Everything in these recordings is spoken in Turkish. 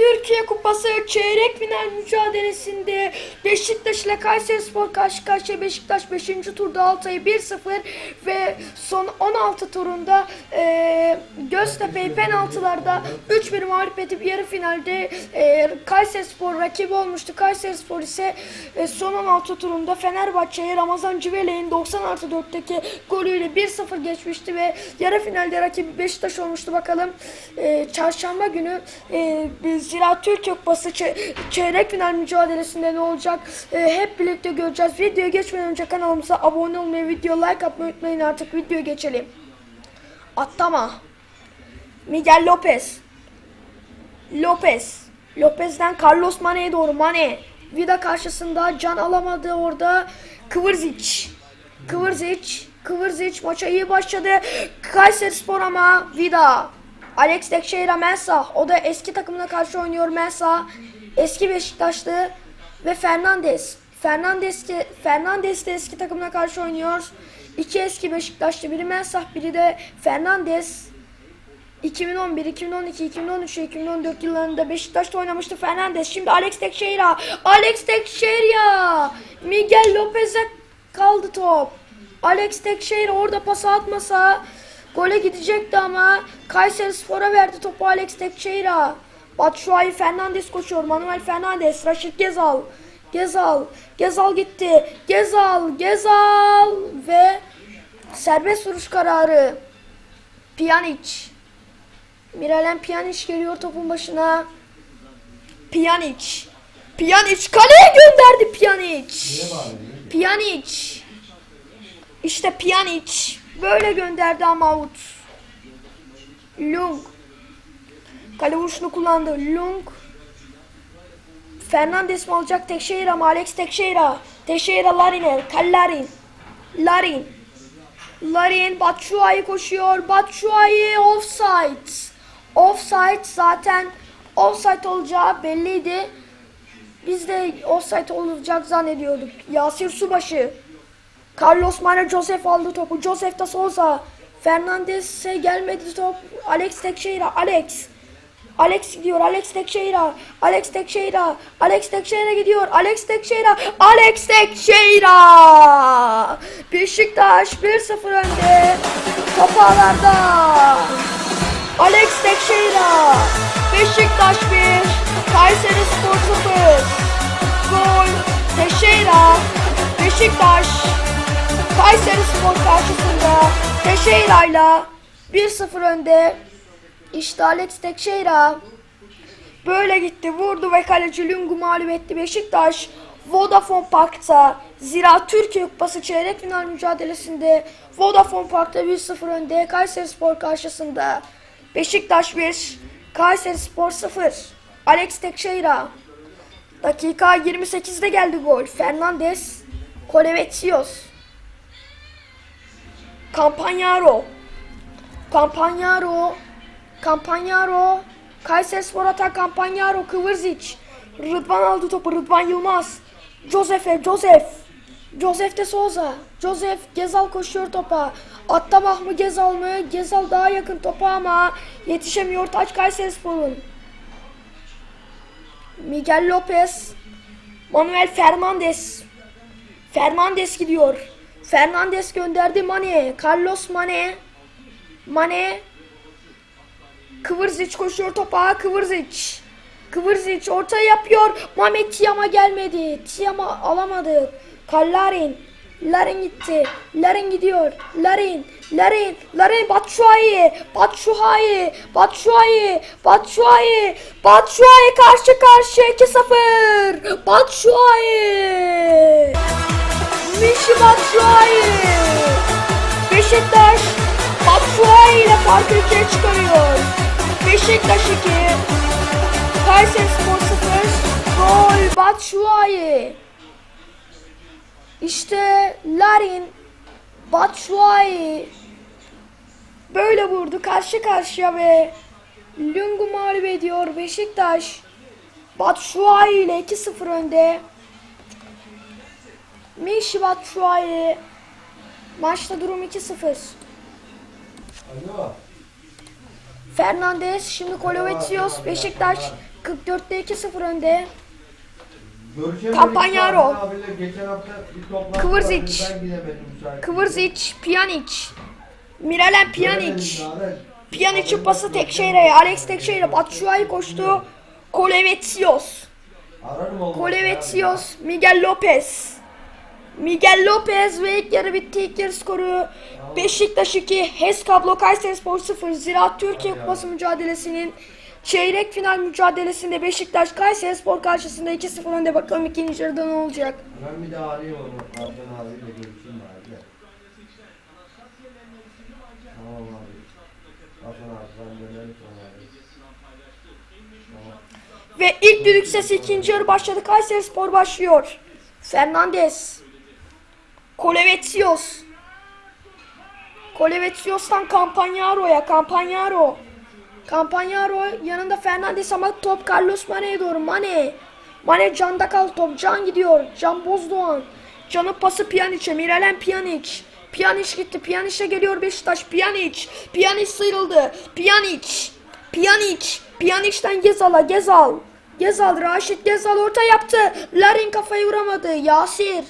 Türkiye Kupası çeyrek final mücadelesinde Beşiktaş ile Kayserispor karşı karşıya Beşiktaş 5. turda Altay'ı 1-0 ve son 16 turunda e, Göztepe'yi penaltılarda 3-1 mağlup edip yarı finalde e, Kayserispor rakibi olmuştu. Kayserispor ise e, son 16 turunda Fenerbahçe'ye Ramazan Civele'nin 90 artı 4'teki golüyle 1-0 geçmişti ve yarı finalde rakibi Beşiktaş olmuştu. Bakalım e, çarşamba günü e, Ziraat Türkiye Kupası çe- çeyrek final mücadelesinde ne olacak E, hep birlikte göreceğiz. Videoya geçmeden önce kanalımıza abone olmayı, video like atmayı unutmayın artık videoya geçelim. Atlama. Miguel Lopez. Lopez. Lopez'den Carlos Mane'ye doğru Mane. Vida karşısında can alamadı orada. Kıvırzic. Kıvırzic. Kıvırzic maça iyi başladı. Kayseri Spor ama Vida. Alex Teixeira Mensah. O da eski takımına karşı oynuyor Mensah. Eski Beşiktaşlı. Ve Fernandes. Fernandes, de- Fernandes de eski takımına karşı oynuyor. İki eski Beşiktaşlı. Biri Mensah, biri de Fernandes. 2011, 2012, 2013 ve 2014 yıllarında Beşiktaş'ta oynamıştı Fernandes. Şimdi Alex Teixeira. Alex Teixeira. Miguel Lopez'e kaldı top. Alex Teixeira orada pas atmasa gole gidecekti ama Kayseri Spor'a verdi topu Alex Teixeira. Batshuayi Fernandes koşuyor. Manuel Fernandes. Raşit Gezal. Gezal. Gezal gitti. Gezal. Gezal. Ve serbest vuruş kararı. Pjanic. Miralem Pjanic geliyor topun başına. Pjanic. Pjanic kaleye gönderdi Pjanic. Pjanic. İşte Pjanic. Böyle gönderdi ama out. Lung. Kale vuruşunu kullandı. Lung. Fernandes mi alacak? Teixeira mı? Alex Teixeira. Teixeira Larin'e. Kallarin. Larin. Larin Batshuayi koşuyor. Batshuayi offside. Offside zaten offside olacağı belliydi. Biz de offside olacak zannediyorduk. Yasir Subaşı. Carlos Mane Joseph aldı topu. Joseph da Souza. Fernandes'e gelmedi top. Alex Teixeira. Alex. Alex gidiyor. Alex Teixeira. Alex Teixeira. Alex Teixeira gidiyor. Alex Teixeira. Alex Teixeira. Beşiktaş 1-0 önde. Top ağlarda. Alex Teixeira. Beşiktaş 1. Kayseri Spor 0. Gol. Teixeira. Beşiktaş. Kayseri Spor karşısında Teixeira ile 1-0 önde. İşte Alex Teixeira. Böyle gitti vurdu ve kaleci Lungu mağlup etti Beşiktaş. Vodafone Park'ta Zira Türkiye Kupası çeyrek final mücadelesinde Vodafone Park'ta 1-0 önde Kayseri Spor karşısında. Beşiktaş 1, Kayseri Spor 0. Alex Teixeira. Dakika 28'de geldi gol. Fernandes, Kolevetsios. Campagnaro. Campagnaro. Campagnaro. Kayseri Spor atar Campagnaro. Kıvırzic. Rıdvan aldı topu. Rıdvan Yılmaz. Josef'e. Josef. Josef de Souza. Josef Gezal koşuyor topa. Attabah mı Gezal mı? Gezal daha yakın topa ama yetişemiyor taç Kayseri Spor'un. Miguel Lopez. Manuel Fernandes. Fernandes gidiyor. Fernandes gönderdi Mane. Carlos Mane. Mane. Kıvırzic koşuyor topa. Kıvırzic. Kıvırzic orta yapıyor. Mehmet Tiam'a gelmedi. Tiam'a alamadı. Kallarin. Larin gitti. Larin gidiyor. Larin. Larin. Larin. Batshuayi. Batshuayi. Batshuayi. Batshuayi. Batshuayi karşı karşıya 2-0. Batshuayi. Mişi Batshuayi. Beşiktaş Batshuayi ile farkı ikiye çıkarıyor. Beşiktaş 2. Kayseri Spor 0. Gol Batshuayi. İşte Larin Batshuayi böyle vurdu karşı karşıya ve Lungu mağlup ediyor Beşiktaş. Batshuayi ile 2-0 önde. Mişi Batshuayi Maçta durum 2-0. Alo. Fernandes şimdi Kolovetsios Beşiktaş 44'te 2-0 önde. Campagnaro. Müsait. Kıvırzic, Pjanic. Miralem Pjanic. Pjanic'in pası Tekşehir'e. Alex Tekşehir'e. Batshuayi koştu. Olmadı. Kolevetsios, Miguel Lopez. Miguel Lopez ve ilk yarı bitti. İlk yarı skoru Beşiktaş 2, HES Kablo Kayserispor 0. Ziraat Türkiye Kupası mücadelesinin çeyrek final mücadelesinde Beşiktaş Kayserispor karşısında 2-0 önde. Bakalım ikinci yarıda ne olacak? Ben bir de arayayım onu. Hakan abiyle görüşeyim. Tamam abi. Hakan abi ben dönerim sonra abi. Tamam. Ve ilk düdük sesi ikinci yarı başladı. Kayseri Spor başlıyor. Fernandez. Kolevetsios. Kolevetsios'tan Campagnaro Campagnaro. Campagnaro yanında Fernandez ama top Carlos Mane'ye doğru. Mane. Mane canda kal top. Can gidiyor. Can Bozdoğan. Can'ın pası Pjanic'e. Miralem Pjanic. Pjanic gitti. Pjanic'e geliyor Beşiktaş. Pjanic. Pjanic sıyrıldı. Pjanic. Pjanic. Pjanic'ten Gezal'a. Gezal. Gezal. Raşit Gezal orta yaptı. Larin kafayı vuramadı. Yasir.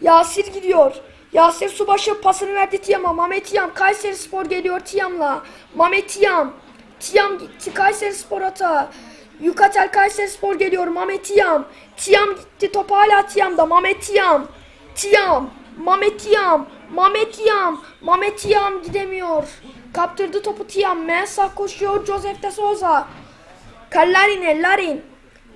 Yasir gidiyor. Yasir Subaşı pasını verdi Tiam'a. Mehmet Tiam. Kayseri Spor geliyor Tiam'la. Mehmet Tiam. Tiam gitti Kayseri Spor ata. Yukatel Kayseri Spor geliyor. Mehmet Tiam. Tiam gitti. Top hala Tiam'da. Mehmet Tiam. Tiam. Mehmet Tiam. Mehmet Tiam. Mehmet Tiam gidemiyor. Kaptırdı topu Tiam. Mensah koşuyor. Joseph de Souza. Kallarin'e Larin.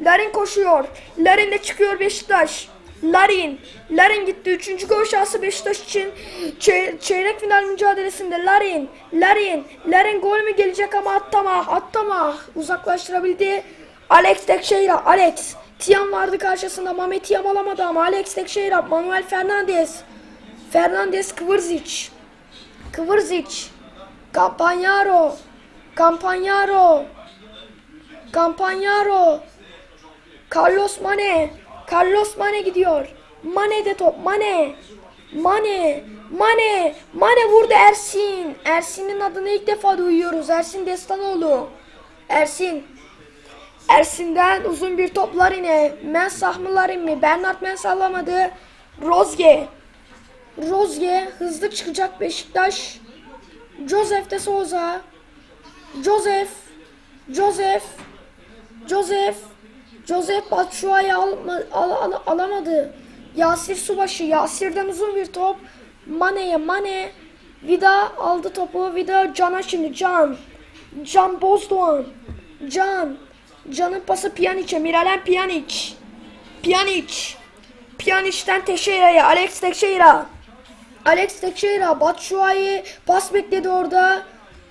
Larin koşuyor. Larin de çıkıyor Beşiktaş. Larin. Larin gitti. Üçüncü gol şansı Beşiktaş için. Çey- çeyrek final mücadelesinde Larin. Larin. Larin gol mü gelecek ama attama. Attama. Uzaklaştırabildi. Alex Tekşehir'a. Alex. Tiam vardı karşısında. Mehmet Tiam alamadı ama Alex Tekşehir'a. Manuel Fernandez. Fernandez Kıvırzic. Kıvırzic. Campagnaro. Campagnaro. Campagnaro. Carlos Mane. Carlos Mane gidiyor. Mane de top. Mane. Mane. Mane. Mane vurdu Ersin. Ersin'in adını ilk defa duyuyoruz. Ersin Destanoğlu. Ersin. Ersin'den uzun bir toplar yine. Mensah mı mi? Bernard Mensah alamadı. Rozge. Rozge hızlı çıkacak Beşiktaş. Joseph de Souza. Joseph. Joseph. Joseph. Joseph Batshuayi alma, al, al- alamadı. Yasir Subaşı. Yasir'den uzun bir top. Mane'ye Mane. Vida aldı topu. Vida Can'a şimdi. Can. Can Bozdoğan. Can. Can'ın pası Pjanic'e. Miralem Pjanic. Pjanic. Pjanic'ten Teixeira'ya. Alex Teixeira. Alex Teixeira. Batshuayi pas bekledi orada.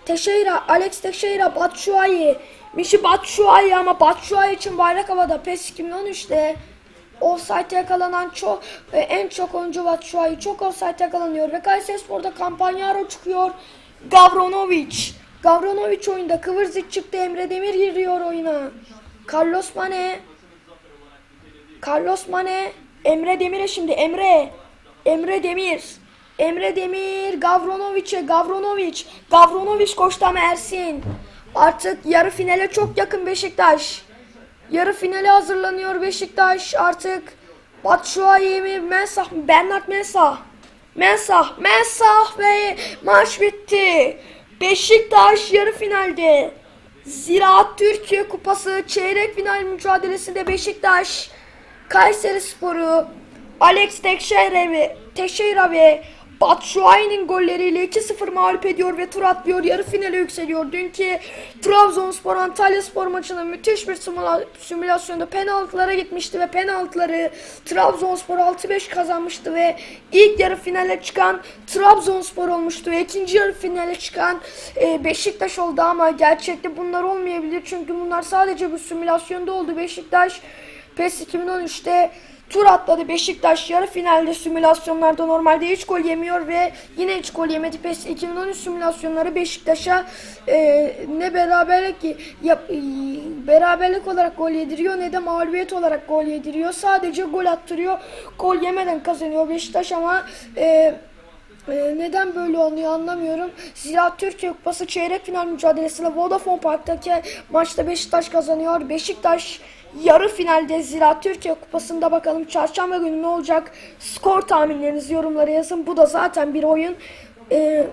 Teixeira. Alex Teixeira. Batshuayi. Mişi Batshuayi ama Batshuayi için bayrak havada. PES 2013'te offside yakalanan çok e, en çok oyuncu Batshuayi. Çok offside yakalanıyor ve Kayserispor'da Campagnaro çıkıyor. Gavronovic. Gavronovic oyunda. Kıvırcık çıktı. Emre Demir giriyor oyuna. Carlos Mane. Carlos Mane. Emre Demir'e şimdi. Emre. Emre Demir. Emre Demir. Gavronovic'e. Gavronovic. Gavronovic koştu ama Ersin. Artık yarı finale çok yakın Beşiktaş. Yarı finale hazırlanıyor Beşiktaş artık. Batshuayi mi? Mensah mı? Bernard Mensah. Mensah. Mensah ve maç bitti. Beşiktaş yarı finalde. Ziraat Türkiye Kupası çeyrek final mücadelesinde Beşiktaş Kayseri Sporu Alex Teixeira ve, Teixeira ve Batshuayi'nin golleriyle 2-0 mağlup ediyor ve tur atlıyor. Yarı finale yükseliyor. Dünkü Trabzonspor Antalya Spor maçında müthiş bir simüla- simülasyonda penaltılara gitmişti ve penaltıları Trabzonspor 6-5 kazanmıştı ve ilk yarı finale çıkan Trabzonspor olmuştu ve ikinci yarı finale çıkan e, Beşiktaş oldu ama gerçekte bunlar olmayabilir çünkü bunlar sadece bir simülasyonda oldu. Beşiktaş PES 2013'te tur atladı. Beşiktaş yarı finalde simülasyonlarda normalde hiç gol yemiyor ve yine hiç gol yemedi. PES 2013 simülasyonları Beşiktaş'a e, ne beraberlik yap, e, beraberlik olarak gol yediriyor ne de mağlubiyet olarak gol yediriyor. Sadece gol attırıyor. Gol yemeden kazanıyor Beşiktaş ama e, Ee, neden böyle oluyor anlamıyorum. Zira Türkiye Kupası çeyrek final mücadelesinde Vodafone Park'taki maçta Beşiktaş kazanıyor. Beşiktaş yarı finalde Zira Türkiye Kupası'nda bakalım çarşamba günü ne olacak? Skor tahminlerinizi yorumlara yazın. Bu da zaten bir oyun. Ee,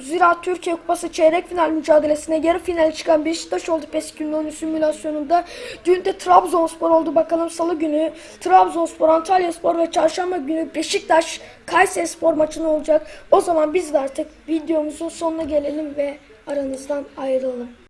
Zira Türkiye Kupası çeyrek final mücadelesine yarı finale çıkan Beşiktaş oldu PES 2010 simülasyonunda. Dün de Trabzonspor oldu bakalım salı günü. Trabzonspor, Antalyaspor ve çarşamba günü Beşiktaş Kayserispor maçı ne olacak? O zaman biz de artık videomuzun sonuna gelelim ve aranızdan ayrılalım.